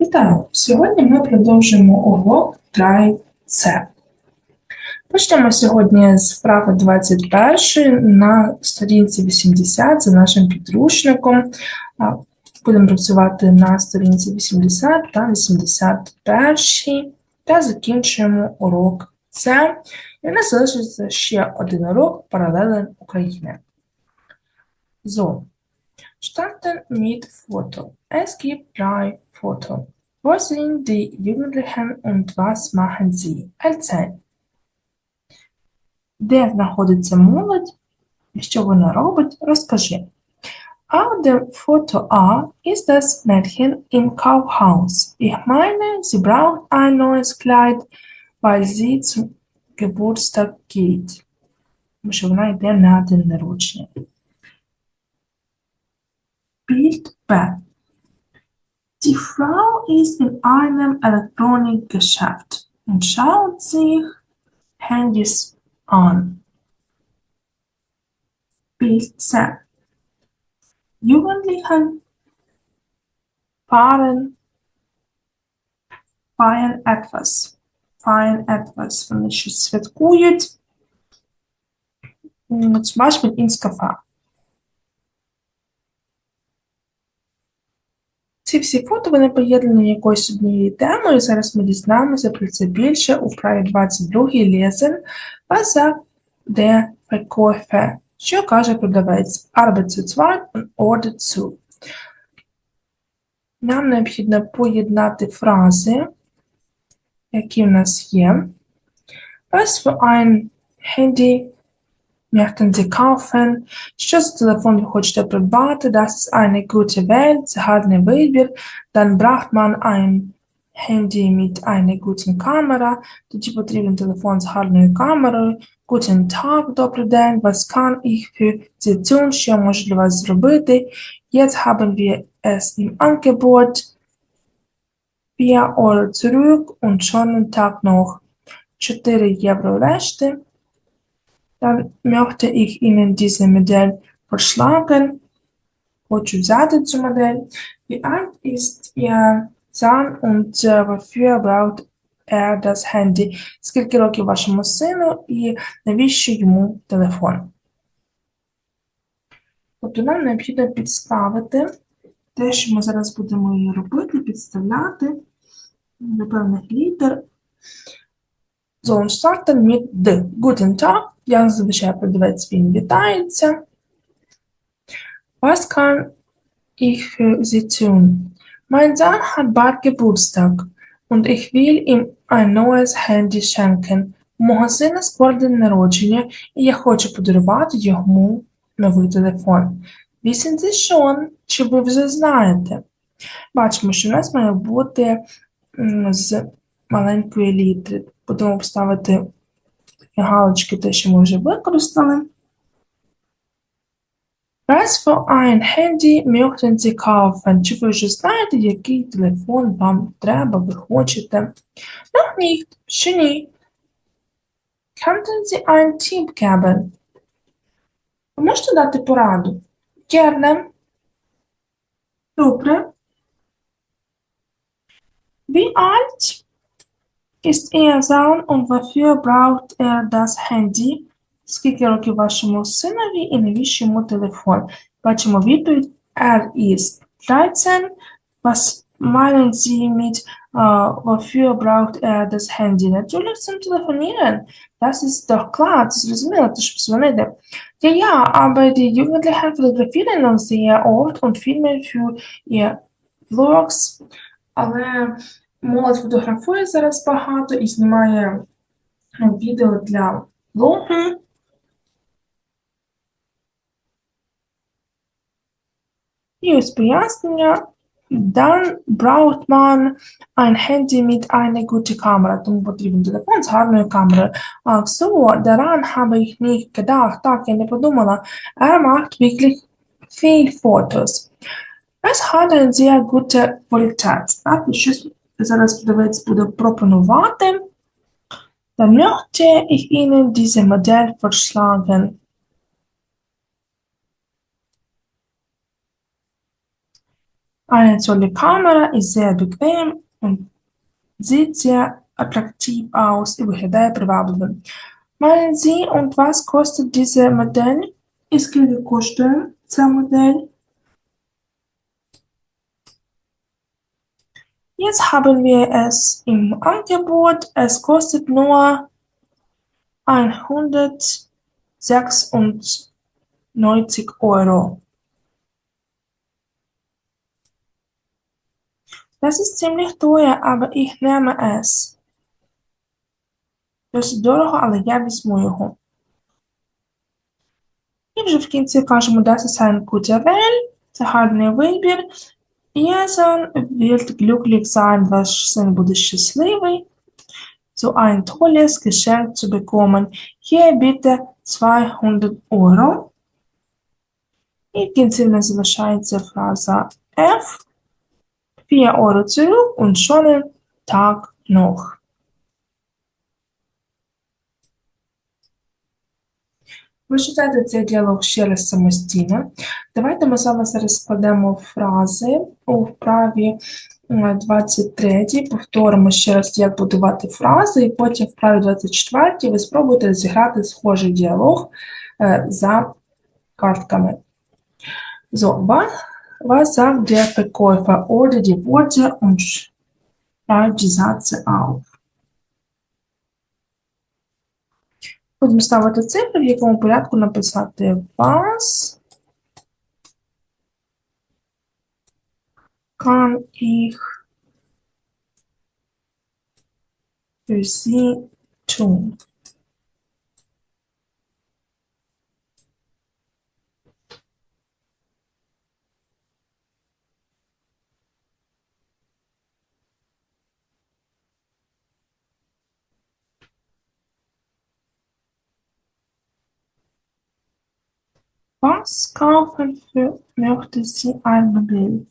Вітаю! Сьогодні ми продовжуємо урок Try-C. Почнемо сьогодні з вправи 21 на сторінці 80 за нашим підручником. Будемо працювати на сторінці 80 та 81 та закінчуємо урок С. І у нас залишиться ще один урок паралелен України. So, starten mit Foto. Es gibt drei Foto. Wo sind die Jugendlichen und was machen sie? Erzähl. Де знаходиться молодь і що вона робить? Розкажи. Auf dem Foto A ist das Mädchen im Kaufhaus. Ich meine, sie braucht ein neues Kleid, weil sie zum Geburtstag geht. Тому що вона йде на день народження. Bild Bildbad. Die Frau ist in einem Elektronikgeschäft und schaut sich Handys an. Bild C. Jugendliche fahren, feiern etwas. Feiern etwas. Wenn es wird gut, zum Beispiel ins Gefahr. Ці всі фото вони поєднані якоюсь однією темою. Зараз ми дізнаємося про це більше у вправі 22 лесен Паса де Verkäufer. Що каже продавець? Arbeit zu zweit und Order zu. Нам необхідно поєднати фрази, які в нас є. Was für ein Handy möchten Sie kaufen? Що за телефон ви хочете придбати? Das ist eine gute Wahl. Це гарний вибір. Dann braucht man ein Handy mit einer guten Kamera. Тоді потрібен телефон з гарною камерою. Guten Tag, добрий день. Was kann ich für Sie tun? Що я можу для вас зробити? Jetzt haben wir es im Angebot. 4 Euro zurück und schönen Tag noch. 4 євро решти. Dann möchte ich Ihnen diese Modell vorschlagen. Хочу взяти цю модель. Wie alt ist Ihr Sohn und äh, wofür braucht er das Handy? Скільки років вашому сину і навіщо йому телефон? Тобто нам необхідно підставити те, що ми зараз будемо її робити, підставляти до певних літер. So, und starten mit D. Guten Tag. Як зазвичай продавець він вітається. Was kann ich für Sie tun? Mein Sohn hat bald Geburtstag und ich will ihm ein neues Handy schenken. Мого сина скоро день народження, і я хочу подарувати йому новий телефон. Wissen Sie schon? Чи ви вже знаєте? Бачимо, що в нас має бути з маленької літери. Будемо поставити галочки, те, що ми вже використали. Für ein Handy Sie kaufen? Чи ви вже знаєте, який телефон вам треба, ви хочете? Noch nicht. Ще ні. Könnten Sie einen Tipp geben? Ви можете дати пораду? Gerne. Добре. Wie alt ist Ihr Sohn und wofür braucht er das Handy? Скільки років вашому синові і навіщо йому телефон? Бачимо відповідь Er ist 13. Was meinen Sie mit äh, wofür braucht er das Handy? Natürlich zum Telefonieren. Das ist doch klar, це зрозуміло, то щоб дзвонити. Ja, ja, aber die Jugendlichen fotografieren uns sehr oft und filmen für ihr Vlogs. Але молодь фотографує зараз багато і знімає е, відео для блогу. І ось пояснення. Dann braucht man ein Handy mit einer guten Kamera. Тому потрібен телефон з гарною камерою. Ach so, daran habe ich nicht gedacht. Так, я не подумала. Er macht wirklich viel Fotos. Es hat eine sehr gute Qualität. Так, і щось зараз продавець буде пропонувати. Dann möchte ich Ihnen diese Modell vorschlagen. Eine tolle Kamera ist sehr bequem und sieht sehr attraktiv aus і виглядає привабливо. Meinen Sie, und was kostet diese Modell? І скільки коштує ця модель? Jetzt haben wir es im Angebot. Es kostet nur 196 Euro. Das ist ziemlich teuer, aber ich nehme es. Досить дорого, але я візьму його. І вже в кінці кажемо, das ist ein guter Wähl, це гарний вибір. Jason wird glücklich sein, ваш син буде щасливий. So ein tolles Geschenk zu bekommen. Hier bitte 200 Euro. І в кінці в нас залишається фраза F. 4 Euro zurück und schönen Tag noch. Ви читаєте цей діалог ще раз самостійно. Давайте ми з вами зараз складемо фрази у вправі 23. Повторимо ще раз, як будувати фрази, і потім в вправі 24 ви спробуєте розіграти схожий діалог е, за картками. So, was sagt der Verkäufer? Oder die Worte und schreibt die Sätze auf. Будемо ставити цифри, в якому порядку написати вас. kann ich für Sie tun? Was kaufen für, möchte sie ein Mobil?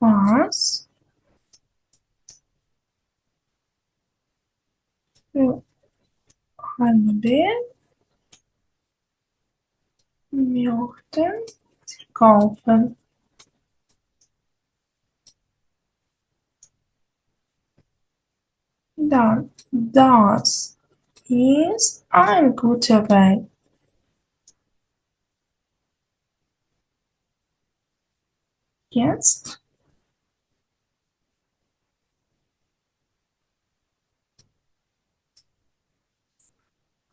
Was für ein Mobil möchten sie kaufen? Dann, das ist ein guter Weg. Jetzt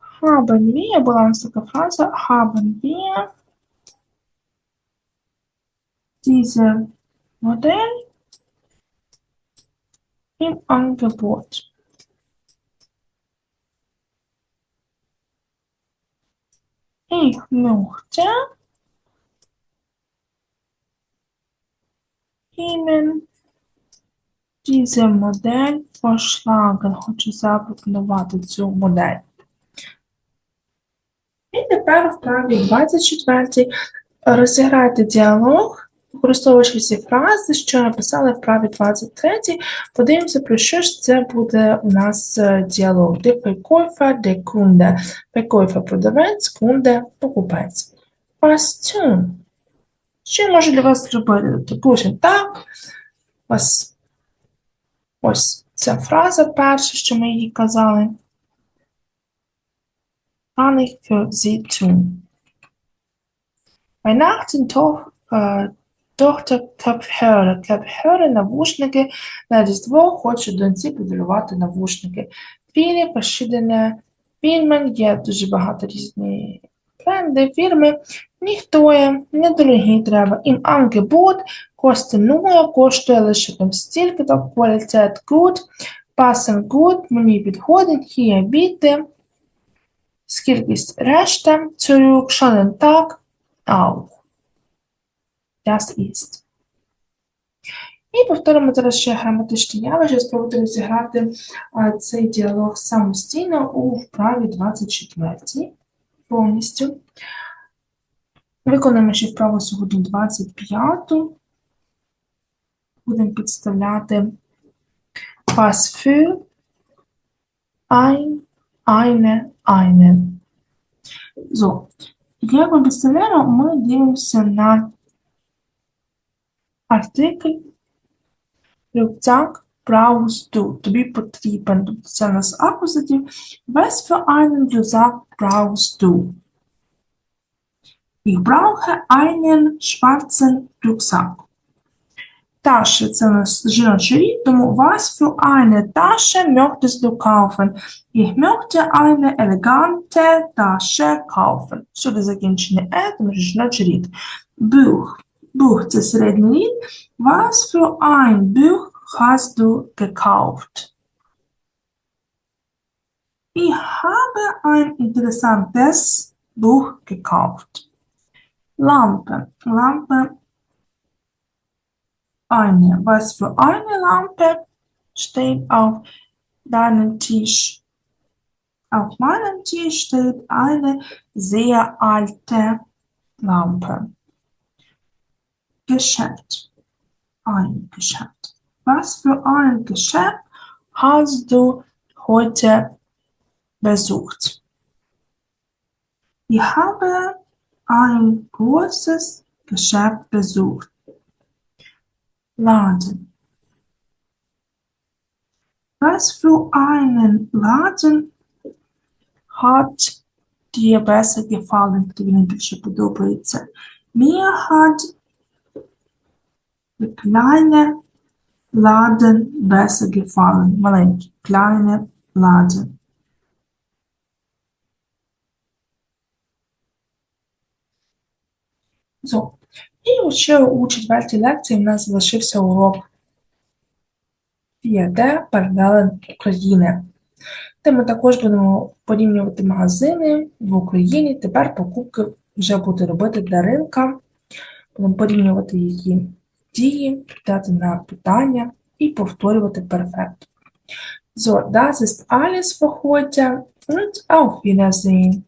haben wir, була у нас така фраза, haben wir diese Modell im Angebot. Ich möchte Ihnen diese Modell vorschlagen. Хочу запропонувати цю модель. І тепер в праві 24 розіграйте діалог, використовуючи всі фрази, що написали в праві 23. Подивимося, про що ж це буде у нас е, діалог. Де Verkäufer, де Kunde. Verkäufer – продавець, Kunde – покупець. Was tun? Що я можу для вас зробити? Допустим, так, ось, ось ця фраза перша, що ми її казали. Kann ich für Sie tun? Weihnachten doch, äh, Тобто Доктор Капхера. Капхера навушники на Різдво хоче доньці подарувати навушники. Пірі пошидене фірми, є дуже багато різні бренди, фірми. Ніхто є, недорогі треба. Ім ангебут костенує, коштує лише там стільки, то квалітет good, пасен good, мені підходить, є біти, скількість решта, цюрюк, шален так, аут. Das ist. І повторимо зараз ще граматичні явища, спробуйте розіграти а, цей діалог самостійно у вправі 24 повністю. Виконуємо ще вправу сьогодні 25. Будемо підставляти Was für ein, eine, einen. So, як ми представляємо, ми дивимося на артикль рюкзак brauchst du. Тобі потрібен. Тобто це у нас акузатив. Was für einen Rucksack brauchst du? Ich brauche einen schwarzen Rucksack. Tasche – це у нас жіночий рід, тому was für eine Tasche möchtest du kaufen? Ich möchte eine elegante Tasche kaufen. Сюди закінчення е, тому що жіночий рід. Buch. Buchzesrednerin, was für ein Buch hast du gekauft? Ich habe ein interessantes Buch gekauft. Lampe, Lampe, eine. Was für eine Lampe steht auf deinem Tisch? Auf meinem Tisch steht eine sehr alte Lampe. Geschäft. Ein Geschäft. Was für ein Geschäft hast du heute besucht? Ich habe ein großes Geschäft besucht. Laden. Was für einen Laden hat dir besser gefallen, Mir hat kleine Laden besser gefallen. Маленький, kleine Laden. So. І ще у четвертій лекції в нас залишився урок 5D паралелен України, де ми також будемо порівнювати магазини в Україні. Тепер покупки вже буде робити Даринка. Будемо порівнювати її дії, відповідати на питання і повторювати перфект. So, das ist alles für heute und auf Wiedersehen.